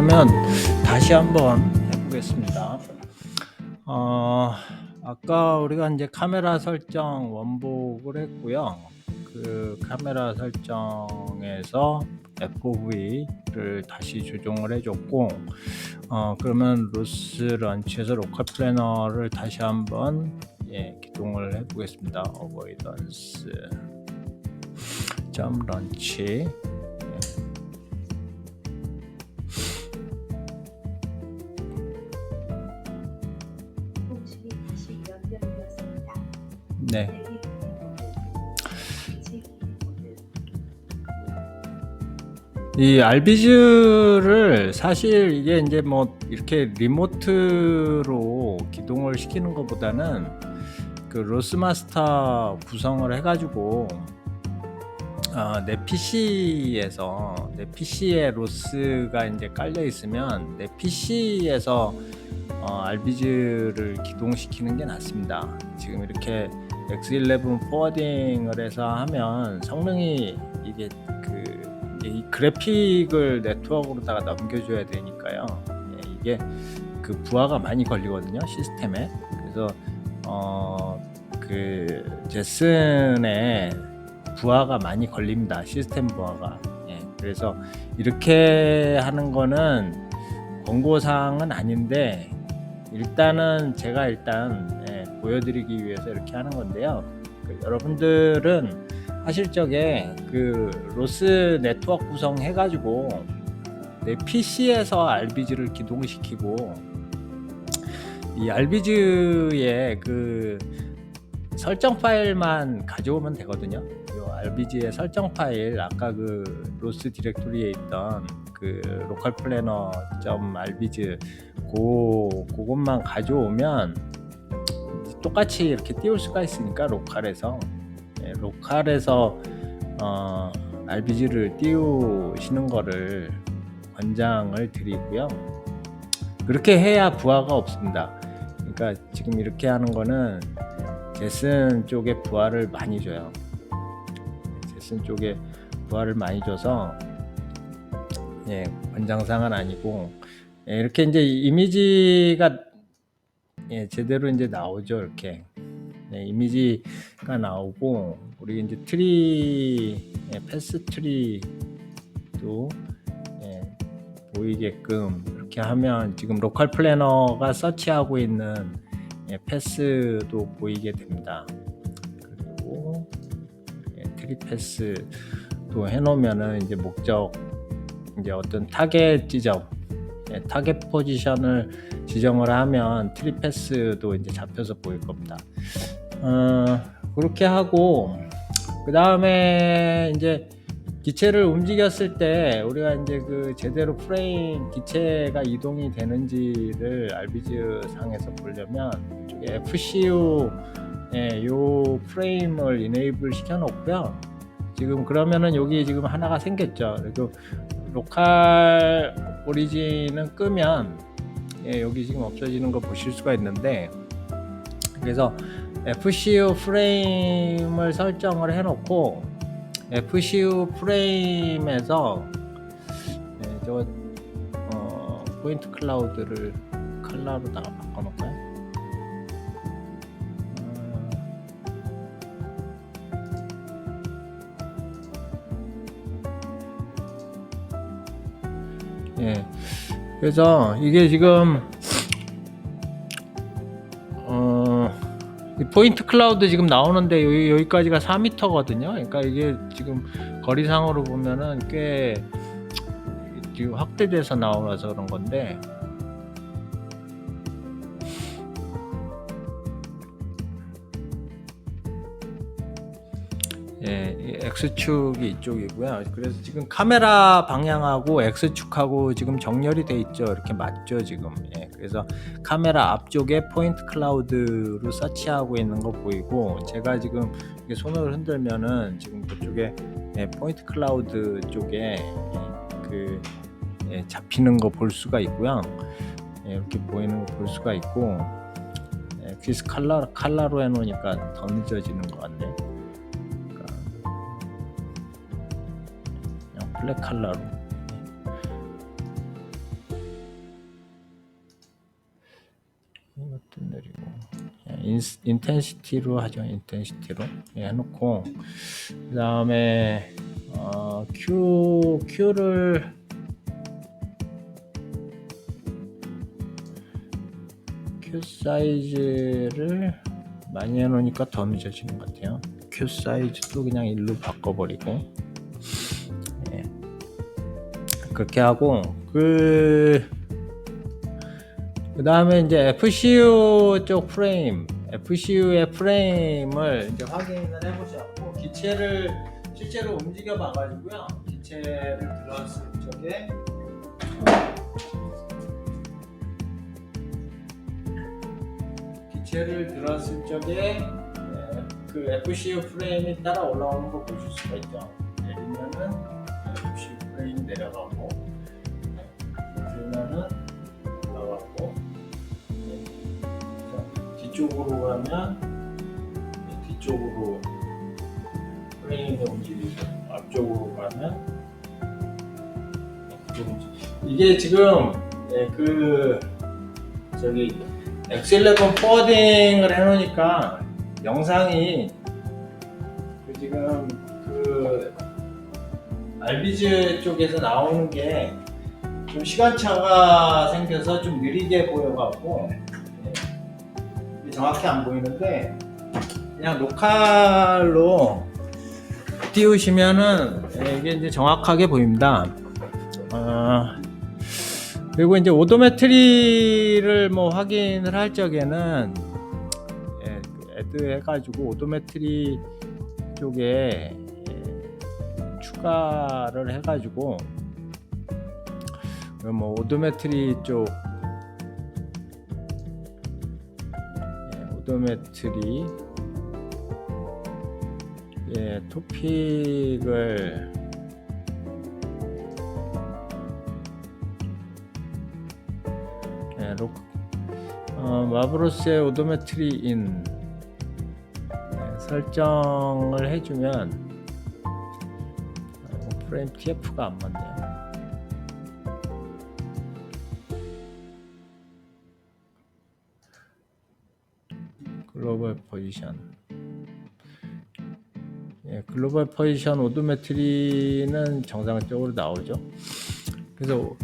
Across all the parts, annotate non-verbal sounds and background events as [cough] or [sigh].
그러면 다시 한번 해보겠습니다. 어, 아까 우리가 이제 카메라 설정 원복을 했고요. 그 카메라 설정에서 FOV를 다시 조정을 해줬고, 어, 그러면 로스 런치에서 로컬 플래너를 다시 한번 예, 기동을 해보겠습니다. 어버이던스 점 런치 네. 이 알비즈를 사실 이게 이제 뭐 이렇게 리모트로 기동을 시키는 것보다는 그 로스마스터 구성을 해가지고 어, 내 PC에서 내 PC에 로스가 이제 깔려 있으면 내 PC에서 어, 알비즈를 기동시키는 게 낫습니다. 지금 이렇게 X11 포워딩을 해서 하면 성능이 이게 그 이 그래픽을 네트워크로다가 넘겨줘야 되니까요. 예, 이게 그 부하가 많이 걸리거든요 시스템에. 그래서 어그 제슨에 부하가 많이 걸립니다 시스템 부하가. 예, 그래서 이렇게 하는 거는 권고사항은 아닌데 일단은 제가 일단 예, 보여드리기 위해서 이렇게 하는 건데요. 그 여러분들은 하실 적에 그 로스 네트워크 구성 해가지고 내 PC에서 RBG를 기동시키고 이 RBG의 그 설정 파일만 가져오면 되거든요. 이 RBG의 설정 파일 아까 그 로스 디렉토리에 있던 그 로컬 플래너 점 RBG 고 그것만 가져오면 똑같이 이렇게 띄울 수가 있으니까 로컬에서 예, 로컬에서 어, RBG를 띄우시는 거를 권장을 드리고요. 그렇게 해야 부하가 없습니다. 그러니까 지금 이렇게 하는 거는 제슨 쪽에 부하를 많이 줘요. 제슨 쪽에 부하를 많이 줘서 예, 권장사항은 아니고 예, 이렇게 이제 이미지가 예, 제대로 이제 나오죠 이렇게 네, 이미지가 나오고 우리 이제 트리 예, 패스 트리도 예, 보이게끔 이렇게 하면 지금 로컬 플래너가 서치하고 있는 예, 패스도 보이게 됩니다. 그리고 예, 트리 패스도 해놓으면은 이제 목적 이제 어떤 타겟 지점 예, 타겟 포지션을 지정을 하면 트리 패스도 이제 잡혀서 보일 겁니다. 어, 그렇게 하고 그 다음에 이제 기체를 움직였을 때 우리가 이제 그 제대로 프레임 기체가 이동이 되는지를 알비즈 상에서 보려면 이쪽에 FCU 예, 요 프레임을 이네이블 시켜 놓고요. 지금 그러면은 여기 지금 하나가 생겼죠. 그리고 로컬 오리진은 끄면 예, 여기 지금 없어지는 거 보실 수가 있는데 그래서 FCU 프레임을 설정을 해놓고 FCU 프레임에서 네, 저 어, 포인트 클라우드를 컬러로다가 바꿔놓을까요? 그래서 이게 지금 어, 이 포인트 클라우드 지금 나오는데 여기, 여기까지가 4m거든요. 그러니까 이게 지금 거리상으로 보면은 꽤 확대돼서 나오라서 그런 건데 X축이 이쪽이고요. 그래서 지금 카메라 방향하고 X축하고 지금 정렬이 돼 있죠. 이렇게 맞죠, 지금. 예, 그래서 카메라 앞쪽에 포인트 클라우드로 서치하고 있는 거 보이고 제가 지금 손을 흔들면은 지금 그쪽에 예, 포인트 클라우드 쪽에 예, 그 예, 잡히는 거 볼 수가 있고요. 예, 이렇게 보이는 거 볼 수가 있고 예, 퀴즈 칼라 칼라로 해놓으니까 더 늦어지는 것 같네. 그 블랙 칼라로. 이것도 내리고 예, 인, 텐시티로 하죠 인텐시티로. 예, 해놓고 그 다음에 어, Q, Q를 Q 사이즈를 많이 해놓으니까 더 늦어지는 것 같아요. Q 사이즈도 그냥 일로 바꿔버리고. 그렇게 하고 그 그다음에 이제 FCU 쪽 프레임, FCU의 프레임을 이제 확인을 해보셨고 기체를 실제로 움직여 봐가지고요. 기체를 들어왔을 적에 기체를 들어왔을 적에 예, 그 FCU 프레임이 따라 올라오는 거 보실 수가 있죠. 내리면은 FCU 프레임이 내려가고 뒤쪽으로 가면 네, 뒤쪽으로 프레임이 움직이고 앞쪽으로 가면. 이게 지금 예, 그 저기 엑셀레건 포워딩을 해놓으니까 영상이 그 지금 그 알비즈 쪽에서 나오는 게 좀 시간차가 생겨서 좀 느리게 보여갖고 정확히 안 보이는데 그냥 로컬로 띄우시면은 예, 이게 이제 정확하게 보입니다. 아, 그리고 이제 오도메트리를 뭐 확인을 할 적에는 예, 그 애드 해가지고 오도메트리 쪽에 예, 추가를 해가지고 그뭐 오도메트리 쪽 도메트리 예, 토픽을 예, 로, 어, 마브로스의 오도메트리 인 예, 설정을 해주면 어, 프레임 TF가 안 맞네요. 글로벌 포지션 예, 글로벌 포지션 오도메트리는 정상적으로 나오죠. 그래서 어,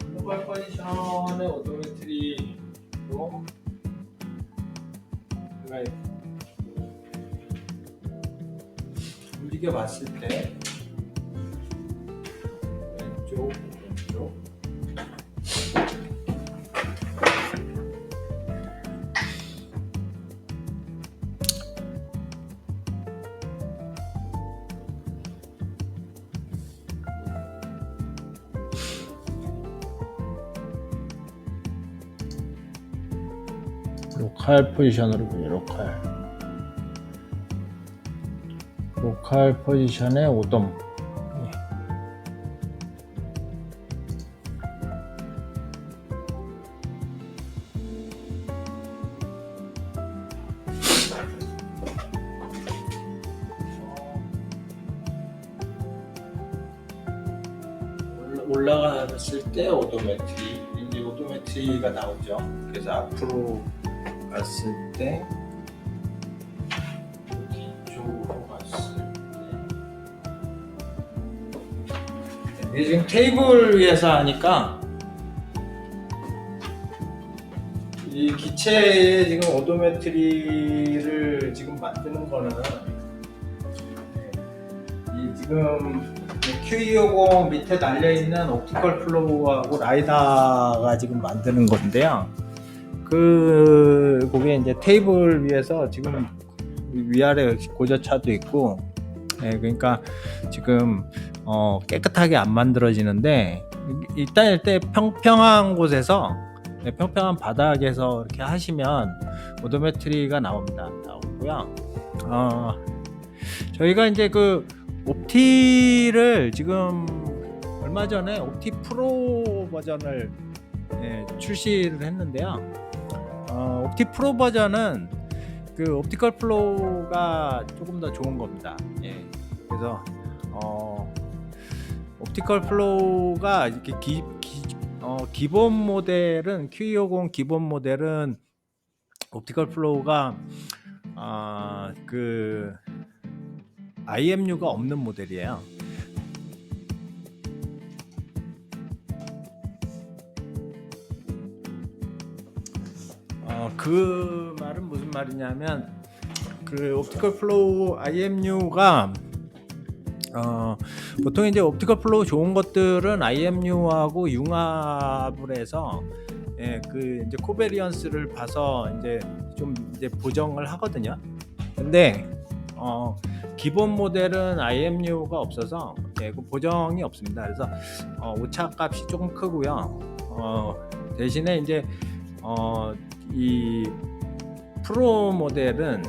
글로벌 포지션의 오도메트리로 제가 움직여 봤을 때 로컬 포지션으로 보죠 로컬 로컬 포지션의 오돔 예. 올라- 올라갔을 때 오도메트리 이제 오도메트리가 나오죠 그래서 앞으로 갔을 때 이게 지금 테이블 위에서 하니까 이 기체에 지금 오도메트리를 지금 만드는 거는 이 지금 QE50 밑에 달려 있는 옵티컬 플로우하고 라이다가 지금 만드는 건데요. 그 그게 이제 테이블 위에서 지금 위아래 고저차도 있고, 예, 그러니까 지금 어, 깨끗하게 안 만들어지는데 일단 일단 평평한 곳에서 네, 평평한 바닥에서 이렇게 하시면 오도메트리가 나옵니다. 나오고요. 어, 저희가 이제 그 옵티를 지금 얼마 전에 옵티 프로 버전을 예, 출시를 했는데요. 어, 옵티 프로 버전은 그 옵티컬 플로우가 조금 더 좋은 겁니다. 예, 그래서 어, 옵티컬 플로우가 이렇게 기, 기, 어, 기본 모델은 QE50 기본 모델은 옵티컬 플로우가 아, 그 IMU가 없는 모델이에요. 그 말은 무슨 말이냐면 그 옵티컬 플로우 IMU가 어, 보통 이제 옵티컬 플로우 좋은 것들은 IMU하고 융합을 해서 예, 그 이제 코베리언스를 봐서 이제 좀 이제 보정을 하거든요. 근데 어, 기본 모델은 IMU가 없어서 예, 그 보정이 없습니다. 그래서 어, 오차 값이 조금 크고요. 어, 대신에 이제 어, 이 프로 모델은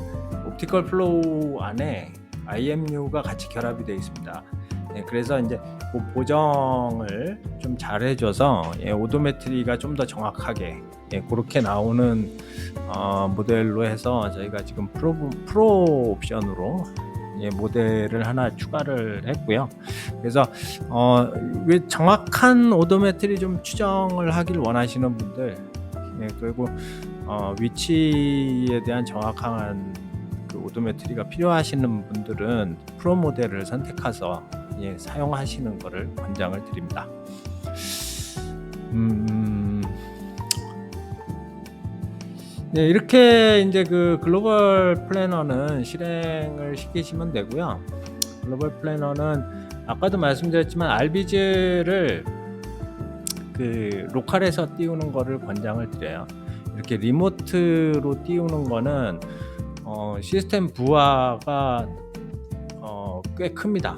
옵티컬 플로우 안에 IMU가 같이 결합이 되어 있습니다. 예, 그래서 이제 그 보정을 좀 잘 해줘서 예, 오도메트리가 좀 더 정확하게 예, 그렇게 나오는 어, 모델로 해서 저희가 지금 프로 프로 옵션으로 예, 모델을 하나 추가를 했고요. 그래서 어, 왜 정확한 오도메트리 좀 추정을 하길 원하시는 분들 예, 그리고 어, 위치에 대한 정확한 그 오도메트리가 필요하시는 분들은 프로 모델을 선택해서 예, 사용하시는 것을 권장을 드립니다. 음, 네, 이렇게 이제 그 글로벌 플래너는 실행을 시키시면 되고요. 글로벌 플래너는 아까도 말씀드렸지만 알비즈를 그 로컬에서 띄우는 거를 권장을 드려요. 이렇게 리모트로 띄우는 거는 어, 시스템 부하가 어, 꽤 큽니다.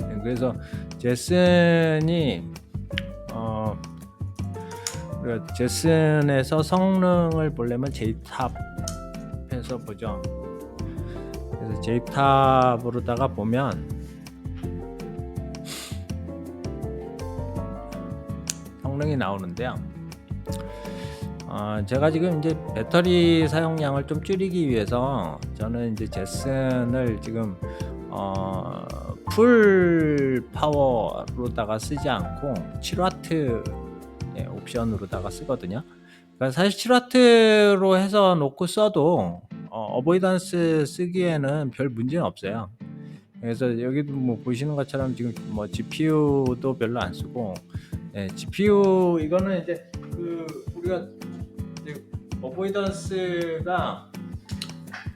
네, 그래서 제슨이 어, 우리가 제슨에서 성능을 보려면 제이탑에서 보죠. 그래서 제이탑으로다가 보면 성능이 나오는데요. 어, 제가 지금 이제 배터리 사용량을 좀 줄이기 위해서 저는 이제 제슨을 지금 어, 풀 파워로다가 쓰지 않고 7와트 예, 옵션으로다가 쓰거든요. 그러니까 사실 7와트로 해서 놓고 써도 어, 어보이던스 쓰기에는 별 문제는 없어요. 그래서 여기도 뭐 보시는 것처럼 지금 뭐 GPU도 별로 안 쓰고 예, GPU 이거는 이제 그 우리가 어보이던스가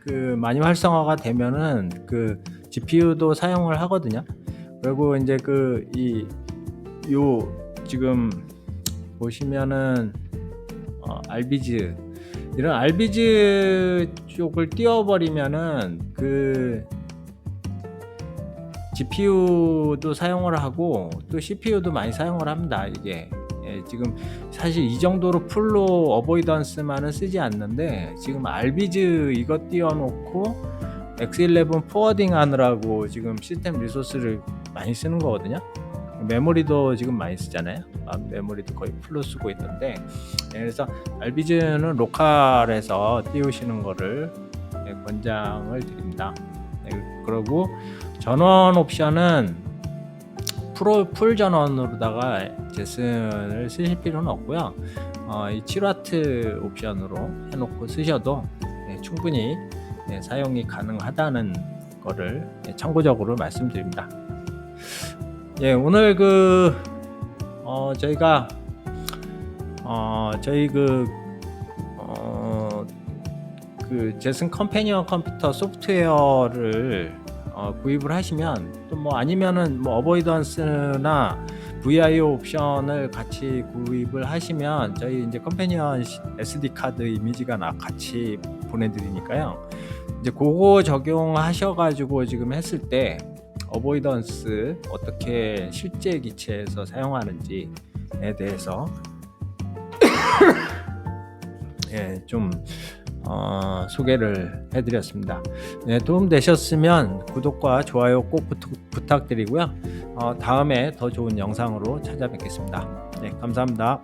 그 많이 활성화가 되면은 그 GPU도 사용을 하거든요. 그리고 이제 그 이 요 지금 보시면은 어, 알비즈 이런 알비즈 쪽을 띄워버리면은 그 GPU도 사용을 하고 또 CPU도 많이 사용을 합니다. 이게 예, 지금 사실 이 정도로 풀로 어보이던스만은 쓰지 않는데 지금 알비즈 이거 띄워놓고 X11 포워딩 하느라고 지금 시스템 리소스를 많이 쓰는 거거든요. 메모리도 지금 많이 쓰잖아요. 아, 메모리도 거의 풀로 쓰고 있는데 예, 그래서 알비즈는 로컬에서 띄우시는 거를 예, 권장을 드립니다. 예, 그리고 전원 옵션은 프로 풀 전원으로다가 제슨을 쓰실 필요는 없고요. 어, 이 7와트 옵션으로 해놓고 쓰셔도 예, 충분히 예, 사용이 가능하다는 거를 예, 참고적으로 말씀드립니다. 예, 오늘 그 어, 저희가 어, 저희 그 어, 그 제슨 컴패니언 컴퓨터 소프트웨어를 어, 구입을 하시면 또 뭐 아니면은 뭐 어보이던스나 VIO 옵션을 같이 구입을 하시면 저희 이제 컴패니언 SD 카드 이미지가 나 같이 보내드리니까요. 이제 그거 적용하셔가지고 지금 했을 때 어보이던스 어떻게 실제 기체에서 사용하는지에 대해서 [coughs] 예, 좀 어, 소개를 해드렸습니다. 네, 도움 되셨으면 구독과 좋아요 꼭 부탁, 부탁드리고요. 어, 다음에 더 좋은 영상으로 찾아뵙겠습니다. 네, 감사합니다.